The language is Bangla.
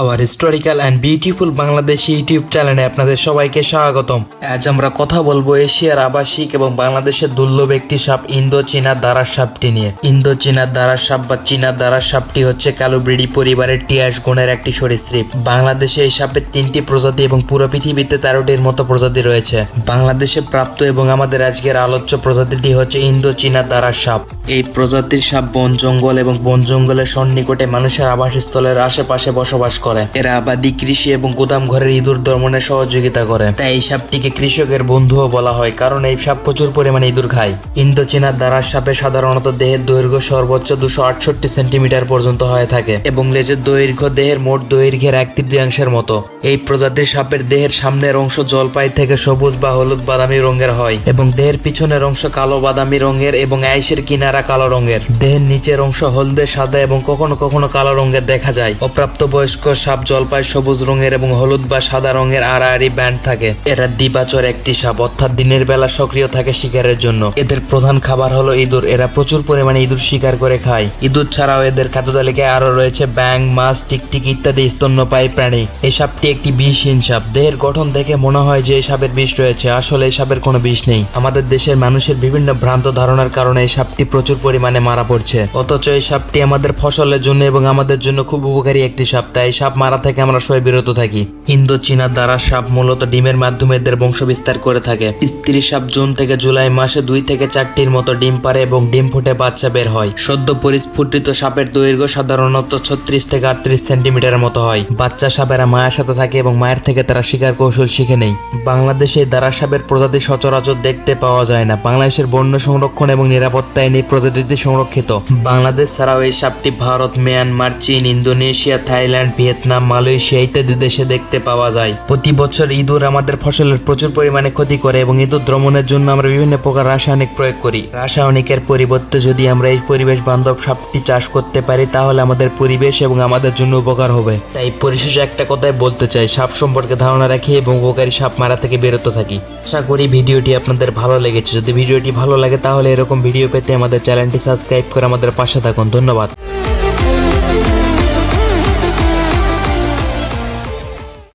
Our historical and beautiful Bangladesh YouTube চ্যানেলে আপনাদের সবাইকে স্বাগতম। আজ আমরা কথা বলব এশিয়ার আবাসিক এবং বাংলাদেশের দুর্লভ একটি সাপ ইন্দো চীনা দ্বারা সাপটি নিয়ে। ইন্দো চীনা দ্বারা সাপ বা চীনা দ্বারা সাপটি হচ্ছে কালোব্রিডি পরিবারের টিয়াস গণের একটি সরীসৃপ। বাংলাদেশে এই সাপের তিনটি প্রজাতি এবং পুরো পৃথিবীতে তেরোটির মতো প্রজাতি রয়েছে। বাংলাদেশে প্রাপ্ত এবং আমাদের আজকের আলোচ্য প্রজাতিটি হচ্ছে ইন্দো চীনা দ্বারা সাপ। এই প্রজাতির সাপ বন জঙ্গল এবং বন জঙ্গলের সন্নিকটে মানুষের আবাসস্থলের আশেপাশে বসবাস করে। এরা আবাদি কৃষি এবং গোদাম ঘরের ইঁদুর দমনে সহযোগিতা করে। তাই এই সাপটিকে কৃষকের বন্ধুও বলা হয়, কারণ এই সাপ প্রচুর পরিমাণে ইঁদুর খায়। ইন্দোচীনা দ্বারা সাপে সাধারণত দেহের দৈর্ঘ্য সর্বোচ্চ দুশো আটষট্টি সেন্টিমিটার পর্যন্ত হয়ে থাকে এবং লেজের দৈর্ঘ্য দেহের মোট দৈর্ঘ্যের এক তৃতীয়াংশের মতো। এই প্রজাতির সাপের দেহের সামনের অংশ জলপাই থেকে সবুজ বা হলুদ বাদামি রঙের হয় এবং দেহের পিছনের অংশ কালো বাদামি রঙের এবং আইসের কিনারা কালো রঙের। দেহের নিচের অংশ হলদে, সাদা এবং কখনো কখনো কালো রঙের দেখা যায়। অপ্রাপ্ত বয়স্ক সাপ জলপাই সবুজ রঙের এবং হলুদ বা সাদা রঙের আড়াআড়ি ব্যান্ড থাকে। এরা দ্বিবাচর একটি সাপ, অর্থাৎ দিনের বেলা সক্রিয় থাকে শিকারের জন্য। এদের প্রধান খাবার হলো ইঁদুর। এরা প্রচুর পরিমাণে ইঁদুর শিকার করে খায়। ইঁদুর ছাড়াও এদের খাদ্য তালিকায় আরও রয়েছে ব্যাং মাছ, টিকটিক ইত্যাদি স্তন্যপায়ী প্রাণী। এই সাপটি একটি বিষহীন সাপ। দেহের গঠন দেখে মনে হয় যে এই সাপের বিষ রয়েছে। আসলে এই সাপের কোনো বিষ নেই। আমাদের দেশের মানুষের বিভিন্ন ভ্রান্ত ধারণার কারণে এই সাপটি প্রচুর পরিমাণে মারা পড়ছে। অথচ এই সাপটি আমাদের ফসলের জন্য এবং আমাদের জন্য খুব উপকারী একটি সাপ। তাই সাপ মারা থেকে আমরা সবাই বিরত থাকি। ইন্দো চীনা দ্বারা সাপ মূলত ডিমের মাধ্যমে এদের বংশ বিস্তার করে থাকে। স্ত্রী সাপ জুন থেকে জুলাই মাসে দুই থেকে চারটির মতো ডিম পারে এবং ডিম ফুটে বাচ্চা বের হয়। সদ্য পরিস্ফুটিত সাপের দৈর্ঘ্য সাধারণত ছত্রিশ থেকে আটত্রিশ সেন্টিমিটারের মতো হয়। বাচ্চা সাপেরা মায়ের সাথে থাকে এবং মায়ের থেকে তারা শিকার কৌশল শিখে নেই। বাংলাদেশে দ্বারা সাপের প্রজাতি সচরাচর দেখতে পাওয়া যায় না। বাংলাদেশের বন্য সংরক্ষণ এবং নিরাপত্তা আইন প্রজাতিটি সংরক্ষিত। বাংলাদেশ ছাড়াও এই সাপটি ভারত, মিয়ানমার, চীন, ইন্দোনেশিয়া, থাইল্যান্ড ভিয়েতনাম, মালয়েশিয়া ইত্যাদি দেশে দেখতে পাওয়া যায়। প্রতি বছর ইঁদুর আমাদের ফসলের প্রচুর পরিমাণে ক্ষতি করে এবং ইঁদুর দমনের জন্য আমরা বিভিন্ন প্রকার রাসায়নিক প্রয়োগ করি। রাসায়নিকের পরিবর্তে যদি আমরা এই পরিবেশ বান্ধব সাপটি চাষ করতে পারি, তাহলে আমাদের পরিবেশ এবং আমাদের জন্য উপকার হবে। তাই পরিশেষে একটা কথাই বলতে চাই, সাপ সম্পর্কে ধারণা রাখি এবং উপকারী সাপ মারা থেকে বেরোতে থাকি। আশা করি ভিডিওটি আপনাদের ভালো লেগেছে। যদি ভিডিওটি ভালো লাগে, তাহলে এরকম ভিডিও পেতে আমাদের চ্যানেলটি সাবস্ক্রাইব করে আমাদের পাশে থাকুন। ধন্যবাদ।